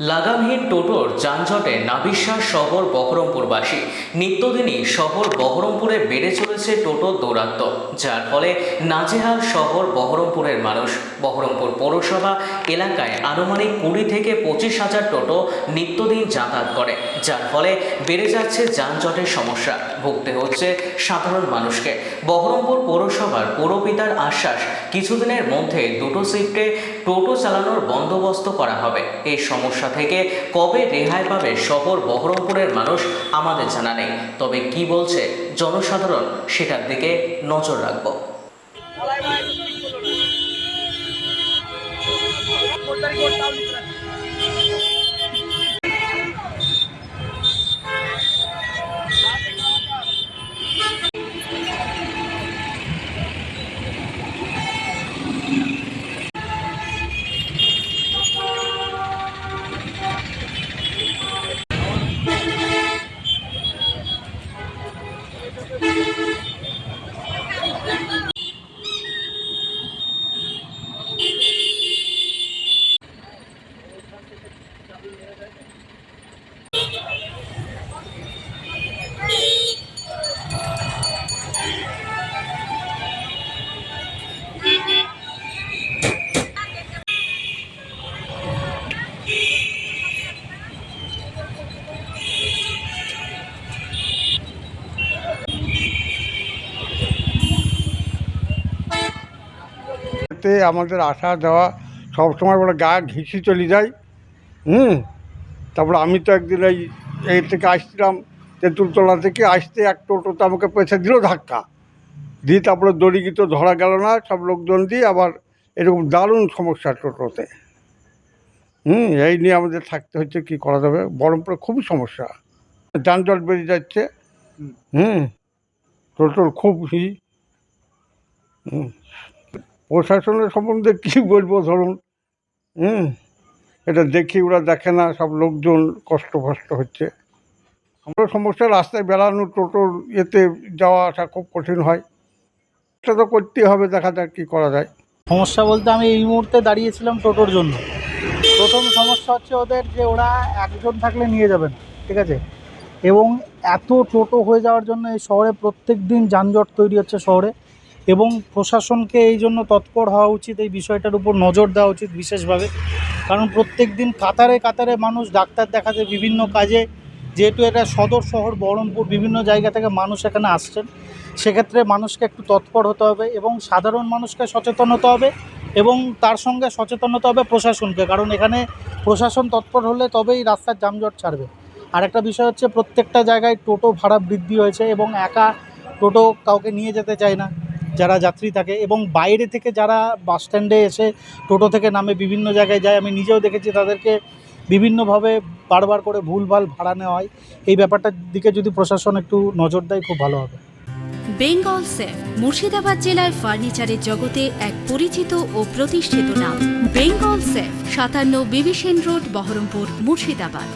লাগামহীন টোটোর যানজটে নাবিশ্বাস শহর বহরমপুরবাসী। নিত্যদিনই শহর বহরমপুরে বেড়ে চলেছে টোটোর দৌরাত্ম্য, যার ফলে নাজেহাল শহর বহরমপুরের মানুষ। বহরমপুর পৌরসভা এলাকায় আনুমানিক কুড়ি থেকে পঁচিশ হাজার টোটো নিত্যদিন যাতায়াত করে, যার ফলে বেড়ে যাচ্ছে যানজটের সমস্যা। ভুগতে হচ্ছে সাধারণ মানুষকে। বহরমপুর পৌরসভার পৌরপিতার আশ্বাস, কিছুদিনের মধ্যে দুটো শিফটে টোটো চালানোর বন্দোবস্ত করা হবে। এই সমস্যা থেকে কবে রেহাই পাবে শহর বহরমপুরের মানুষ আমাদের জানা নেই। তবে কি বলছে জনসাধারণ সেটার দিকে নজর রাখব। এতে আমাদের আসা যাওয়া সবসময় বলে গা ঘিসি চলে যায়। হুম? তারপরে আমি তো একদিন এই এই থেকে আসছিলাম তেঁতুলতলা থেকে আসতে এক টোটোতে আমাকে পয়সা দিল ধাক্কা। দিয়ে তারপরে দড়ি গিয়ে তো ধরা গেল না সব লোকজন দিয়ে আবার এরকম দারুণ সমস্যা টোটোতে। হুম? এই নিয়ে আমাদের থাকতে হচ্ছে কি করা যাবে? বরমপুরে খুবই সমস্যা। যানজট বেড়ে যাচ্ছে। হুম। টোটোর খুব হুম? প্রশাসনের সম্বন্ধে কী বলব ধরুন? হুম? এটা দেখি, ওরা দেখে না, সব লোকজন কষ্ট ফষ্ট হচ্ছে। আমরা সমস্যা রাস্তায় বেড়ানো, টোটোর ইয়েতে যাওয়া আসা খুব কঠিন হয়। এটা তো করতেই হবে, দেখা যাক কী করা যায়। সমস্যা বলতে আমি এই মুহূর্তে দাঁড়িয়েছিলাম টোটোর জন্য। প্রথম সমস্যা হচ্ছে ওদের যে ওরা একজন থাকলে নিয়ে যাবেন, ঠিক আছে? এবং এত টোটো হয়ে যাওয়ার জন্য এই শহরে প্রত্যেক দিন যানজট তৈরি হচ্ছে শহরে। এবং প্রশাসনকে এই জন্য তৎপর হওয়া উচিত, এই বিষয়টার উপর নজর দেওয়া উচিত বিশেষভাবে। কারণ প্রত্যেক দিন কাতারে কাতারে মানুষ ডাক্তার দেখাতে বিভিন্ন কাজে, যেহেতু এটা সদর শহর বহরমপুর, বিভিন্ন জায়গা থেকে মানুষ এখানে আসছেন, সেক্ষেত্রে মানুষকে একটু তৎপর হতে হবে এবং সাধারণ মানুষকে সচেতন হতে হবে এবং তার সঙ্গে সচেতন হতে হবে প্রশাসনকে, কারণ এখানে প্রশাসন তৎপর হলে তবেই রাস্তার যানজট ছাড়বে। আর একটা বিষয় হচ্ছে প্রত্যেকটা জায়গায় টোটো ভাড়া বৃদ্ধি হয়েছে এবং একা টোটো কাউকে নিয়ে যেতে চায় না। যারা যাত্রী থাকে এবং বাইরে থেকে যারা বাস স্ট্যান্ডে এসে টোটো থেকে নামে বিভিন্ন জায়গায় যায়, আমি নিজেও দেখেছি তাদেরকে বিভিন্নভাবে বারবার করে ভুলভাল ভাড়া নেওয়া হয়। এই ব্যাপারটার দিকে যদি প্রশাসন একটু নজর দেয়, খুব ভালো হবে। বেঙ্গল সেফ, মুর্শিদাবাদ জেলায় ফার্নিচারের জগতে এক পরিচিত ও প্রতিষ্ঠিত নাম। বেঙ্গল সেফ, সাতান্ন বিবিসেন রোড, বহরমপুর, মুর্শিদাবাদ।